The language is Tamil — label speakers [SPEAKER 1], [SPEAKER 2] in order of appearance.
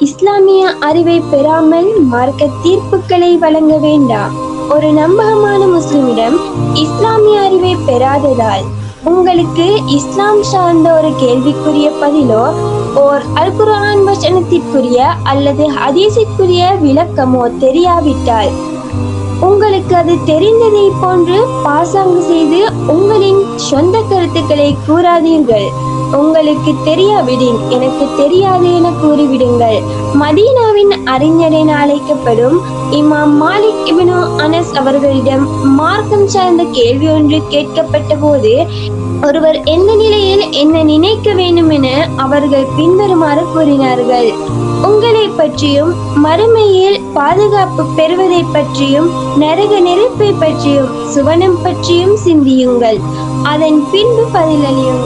[SPEAKER 1] இஸ்லாமிய அறிவை பெறாமல் மார்க்க தீர்ப்புகளை வழங்க வேண்டாம் ஒரு நம்பகமான முஸ்லிமிடம் இஸ்லாமிய அறிவை பெறாததால் உங்களுக்கு இஸ்லாம் சார்ந்த ஒரு கேள்விக்குரிய பதிலோ ஓர் அல் குரான் வசனத்திற்குரிய அல்லது ஹதீஸிற்குரிய விளக்கமோ தெரியாவிட்டால் உங்களுக்கு அது தெரிந்ததை போன்று பாசாங்கு செய்து உங்களின் சொந்த கருத்துக்களை கூறாதீர்கள். உங்களுக்கு தெரியாவிடின் எனக்கு தெரியாது என கூறிவிடுங்கள். மதீனாவின் அறிஞர் என அழைக்கப்படும் இமாம் மாலிக் இப்னு அனஸ் அவர்களிடம் மார்க்கம் சார்ந்த கேள்வி ஒன்று கேட்கப்பட்ட போது ஒருவர் எந்த நிலையில் என்ன நினைக்க வேண்டும் என அவர்கள் பின்வருமாறு கூறினார்கள். உங்கள் பற்றியும் மறுமையில் பாதுகாப்பு பெறுவதை பற்றியும் நரக நெருப்பை பற்றியும் சுவனம் பற்றியும் சிந்தியுங்கள். அதன் பின்பு பதிலளியுங்கள்.